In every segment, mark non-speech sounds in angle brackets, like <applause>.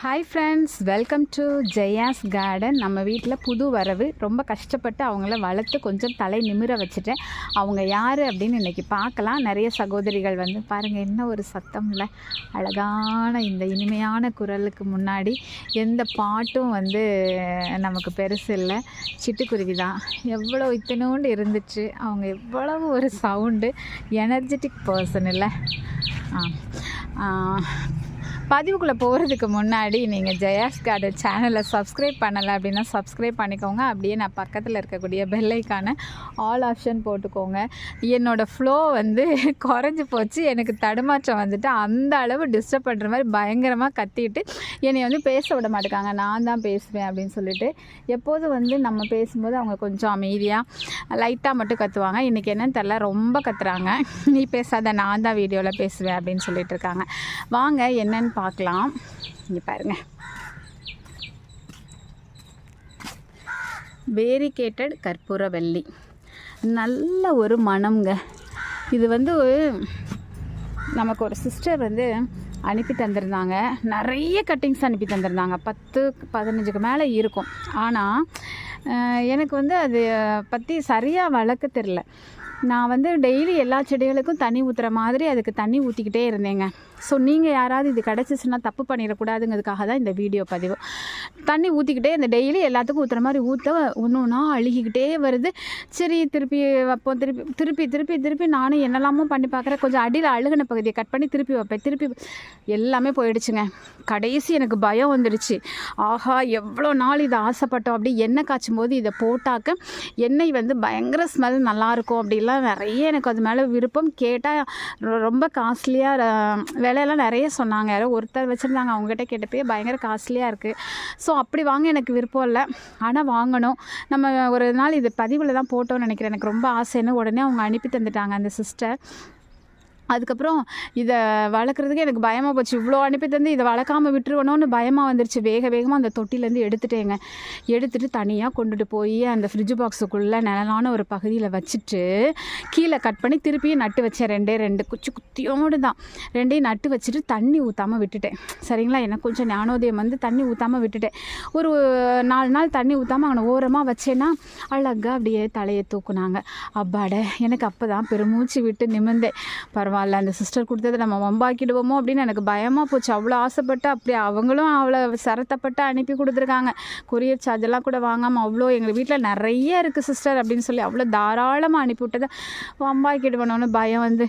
Hi friends welcome to Jaya's garden நம்ம வீட்டில் புது வரவு ரொம்ப கஷ்டப்பட்டு அவங்கள வளர்த்து கொஞ்சம் தலை நிமிர வச்சுட்டேன். அவங்க யார் அப்படின்னு இன்றைக்கி பார்க்கலாம். நிறைய சகோதரிகள் வந்து பாருங்கள் என்ன ஒரு சத்தம் இல்லை அழகான இந்த இனிமையான குரலுக்கு முன்னாடி எந்த பாட்டும் வந்து நமக்கு பெருசு இல்லை. சிட்டுக்குருவி தான். எவ்வளோ இத்தனோண்டு இருந்துச்சு. அவங்க எவ்வளவு ஒரு சவுண்டு எனர்ஜெட்டிக் பர்சன் இல்லை. ஆ பதிவுக்குள்ளே போகிறதுக்கு முன்னாடி நீங்கள் ஜெயாஸ் கார்டன் சேனலை சப்ஸ்கிரைப் பண்ணலை அப்படின்னா சப்ஸ்கிரைப் பண்ணிக்கோங்க. அப்படியே நான் பக்கத்தில் இருக்கக்கூடிய பெல்லைக்கான ஆல் ஆப்ஷன் போட்டுக்கோங்க. என்னோடய ஃப்ளோ வந்து <laughs> குறைஞ்சி போச்சு. எனக்கு தடுமாற்றம் வந்துட்டு அந்த அளவு டிஸ்டர்ப் பண்ணுற மாதிரி பயங்கரமாக கத்திட்டு என்னை வந்து பேச விட மாட்டேங்காங்க நான் தான் பேசுவேன் அப்படின்னு சொல்லிட்டு எப்போதும் வந்து நம்ம பேசும்போது அவங்க கொஞ்சம் அமைதியாக லைட்டாக மட்டும் கத்துவாங்க. இன்றைக்கி என்னன்னு தெரில ரொம்ப கத்துறாங்க. நீ பேசாத நான் தான் வீடியோவில் பேசுவேன் அப்படின்னு சொல்லிட்டு இருக்காங்க. வாங்க என்னன்னு பார்க்கலாம். இங்கே பாருங்கள் வேரிகேட்டட் கற்பூரவல்லி நல்ல ஒரு மணம்ங்க. இது வந்து நமக்கு ஒரு சிஸ்டர் வந்து அனுப்பி தந்திருந்தாங்க. நிறைய கட்டிங்ஸ் அனுப்பி தந்திருந்தாங்க. பத்து பதினஞ்சுக்கு மேலே இருக்கும். ஆனால் எனக்கு வந்து அது பற்றி சரியாக வளர்க்க தெரில நான் வந்து டெய்லி எல்லா செடிகளுக்கும் தண்ணி ஊற்றுற மாதிரி அதுக்கு தண்ணி ஊற்றிக்கிட்டே இருந்தேங்க. ஸோ நீங்கள் யாராவது இது கிடச்சிச்சுன்னா தப்பு பண்ணிடக்கூடாதுங்கிறதுக்காக தான் இந்த வீடியோ பதிவு. தண்ணி ஊற்றிக்கிட்டே இந்த டெய்லி எல்லாத்துக்கும் ஊற்றுற மாதிரி ஊற்ற ஒன்று ஒன்றா அழுகிக்கிட்டே வருது. சரி திருப்பி வைப்போம். திருப்பி திருப்பி திருப்பி திருப்பி நானும் என்னெல்லாமோ பண்ணி பார்க்குறேன். கொஞ்சம் அடியில் அழுகின பகுதியை கட் பண்ணி திருப்பி வைப்பேன். திருப்பி எல்லாமே போயிடுச்சுங்க. கடைசி எனக்கு பயம் வந்துடுச்சு ஆஹா எவ்வளோ நாள் இதை ஆசைப்பட்டோம். அப்படி எண்ணெய் காய்ச்சும் போது இதை போட்டாக்க எண்ணெய் வந்து பயங்கர ஸ்மெல் நல்லாயிருக்கும் அப்படிலாம் நிறைய எனக்கு அது மேலே விருப்பம். கேட்டால் ரொம்ப காஸ்ட்லியாக விலையெல்லாம் நிறைய சொன்னாங்க. யாரோ ஒருத்தர் வச்சுருந்தாங்க. அவங்ககிட்ட கேட்டப்பே பயங்கர காஸ்ட்லியாக இருக்குது ஸோ அப்படி வாங்க எனக்கு விருப்பம் இல்லை. ஆனால் வாங்கணும். நம்ம ஒரு நாள் இது பதிவில் தான் போட்டோன்னு நினைக்கிறேன். எனக்கு ரொம்ப ஆசைன்னு உடனே அவங்க அனுப்பி தந்துட்டாங்க அந்த சிஸ்டர் அதுக்கப்புறம் இதை வளர்க்குறதுக்கு எனக்கு பயமாக போச்சு. இவ்வளோ அனுப்பி தந்து இதை வளர்க்காமல் விட்டுருவணும்னு பயமாக வந்துருச்சு. வேக வேகமாக அந்த தொட்டிலேருந்து எடுத்துட்டேங்க. எடுத்துகிட்டு தனியாக கொண்டுட்டு போய் அந்த ஃப்ரிட்ஜ் பாக்ஸுக்குள்ளே நிழலான ஒரு பகுதியில் வச்சுட்டு கீழே கட் பண்ணி திருப்பியும் நட்டு வச்சேன். ரெண்டே ரெண்டு குச்சி குத்தியோடு தான். ரெண்டையும் நட்டு வச்சுட்டு தண்ணி ஊற்றாமல் விட்டுட்டேன். சரிங்களா? எனக்கு கொஞ்சம் ஞானோதயம் வந்து தண்ணி ஊற்றாமல் விட்டுட்டேன். ஒரு நாலு நாள் தண்ணி ஊற்றாமல் அங்கே ஓரமாக வச்சேன்னா அழகாக அப்படியே தலையை தூக்குனாங்க. அப்பாட எனக்கு அப்போ தான் பெருமூச்சு விட்டு நிமிர்ந்தேன். பரவாயில்ல பரவாயில்ல. அந்த சிஸ்டர் கொடுத்தது நம்ம வம்பாக்கிடுவோமோ அப்படின்னு எனக்கு பயமாக போச்சு. அவ்வளோ ஆசைப்பட்டு அப்படி அவங்களும் அவ்வளோ சிரத்தப்பட்டு அனுப்பி கொடுத்துருக்காங்க. கொரியர் சார்ஜெல்லாம் கூட வாங்காமல் அவ்வளோ எங்கள் வீட்டில் நிறைய இருக்குது சிஸ்டர் அப்படின்னு சொல்லி அவ்வளோ தாராளமாக அனுப்பி விட்டதை வம்பாக்கிடுவணும்னு பயம் வந்து.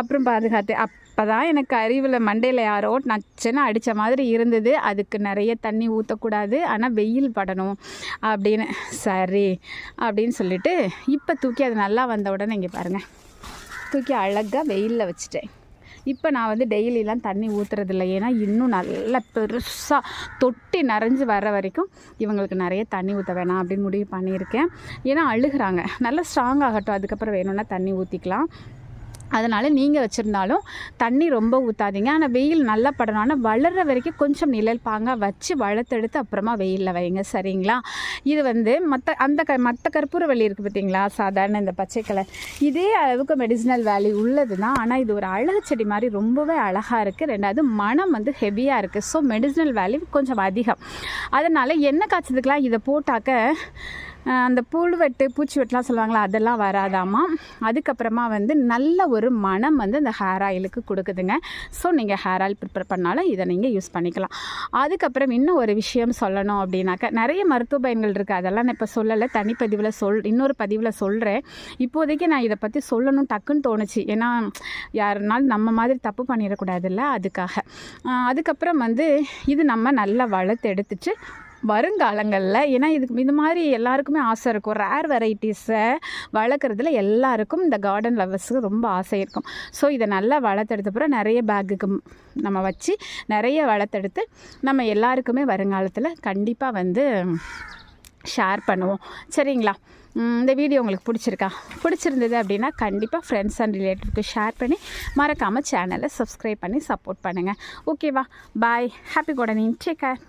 அப்புறம் பாதுகாத்து அப்போ தான் எனக்கு அறிவில் மண்டையில் யாரோ நச்சுன்னு அடித்த மாதிரி இருந்தது. அதுக்கு நிறைய தண்ணி ஊற்றக்கூடாது ஆனால் வெயில் படணும் அப்படின்னு. சரி அப்படின்னு சொல்லிட்டு இப்போ தூக்கி அது நல்லா வந்த உடனே இங்கே பாருங்கள் தூக்கி அழகாக வெயிலில் வச்சுட்டேன். இப்போ நான் வந்து டெய்லிலாம் தண்ணி ஊற்றுறதில்ல ஏன்னா இன்னும் நல்லா பெருசாக தொட்டி நிறைஞ்சு வர வரைக்கும் இவங்களுக்கு நிறைய தண்ணி ஊற்ற வேணாம் அப்படின்னு முடிவு பண்ணியிருக்கேன். ஏன்னா அழுகிறாங்க. நல்லா ஸ்ட்ராங் ஆகட்டும். அதுக்கப்புறம் வேணும்னா தண்ணி ஊற்றிக்கலாம் அதனால் நீங்கள் வச்சுருந்தாலும் தண்ணி ரொம்ப ஊற்றாதீங்க ஆனால் வெயில் நல்லா படணும். ஆனால் வளர்கிற வரைக்கும் கொஞ்சம் நிழல் பாங்க வச்சு வளர்த்தெடுத்து அப்புறமா வெயிலில் வைங்க. சரிங்களா? இது வந்து மற்ற அந்த க மற்ற கற்பூர வலி இருக்குது பார்த்தீங்களா சாதாரண இந்த பச்சை கலர். இதே அளவுக்கு மெடிசினல் வேல்யூ உள்ளது தான் ஆனால் இது ஒரு அழகு செடி மாதிரி ரொம்பவே அழகாக இருக்குது ரெண்டாவது மனம் வந்து ஹெவியாக இருக்குது ஸோ மெடிசினல் வேல்யூ கொஞ்சம் அதிகம். அதனால் எண்ணெய் காய்ச்சதுக்கெலாம் இதை போட்டாக்க அந்த புழுவெட்டு பூச்சி வெட்டுலாம் சொல்லுவாங்களா அதெல்லாம் வராதாமா? அதுக்கப்புறமா வந்து நல்ல ஒரு மனம் வந்து அந்த ஹேர் ஆயிலுக்கு கொடுக்குதுங்க. ஸோ நீங்கள் ஹேர் ஆயில் ப்ரிப்பேர் பண்ணாலும் இதை நீங்கள் யூஸ் பண்ணிக்கலாம். அதுக்கப்புறம் இன்னும் ஒரு விஷயம் சொல்லணும் அப்படின்னாக்கா நிறைய மருத்துவ பயன்கள் இருக்குது அதெல்லாம் நான் இப்போ சொல்லலை. தனிப்பதிவில் சொல் இன்னொரு பதிவில் சொல்கிறேன் இப்போதைக்கு நான் இதை பற்றி சொல்லணும் டக்குன்னு தோணுச்சு. ஏன்னா யாருனாலும் நம்ம மாதிரி தப்பு பண்ணிடக்கூடாதுல்ல அதுக்காக. அதுக்கப்புறம் வந்து இது நம்ம நல்லா வளர்த்து எடுத்துட்டு வருங்காலங்களில் ஏன்னா இதுக்கு இது மாதிரி எல்லாருக்குமே ஆசை இருக்கும். ரேர் வெரைட்டிஸை வளர்க்குறதுல எல்லாருக்கும் இந்த கார்டன் லவ்வர்ஸுக்கு ரொம்ப ஆசை இருக்கும். ஸோ இதை நல்லா வளர்த்தெடுத்த பிறகு நிறைய பேக்குக்கு நம்ம வச்சு நிறைய வளர்த்தெடுத்து நம்ம எல்லாருக்குமே வருங்காலத்தில் கண்டிப்பாக வந்து ஷேர் பண்ணுவோம். சரிங்களா? இந்த வீடியோ உங்களுக்கு பிடிச்சிருக்கா? பிடிச்சிருந்தது அப்படின்னா கண்டிப்பாக ஃப்ரெண்ட்ஸ் அண்ட் ரிலேட்டிவ்க்கு ஷேர் பண்ணி மறக்காமல் சேனலை சப்ஸ்கிரைப் பண்ணி சப்போர்ட் பண்ணுங்கள் ஓகேவா bye happy gardening take care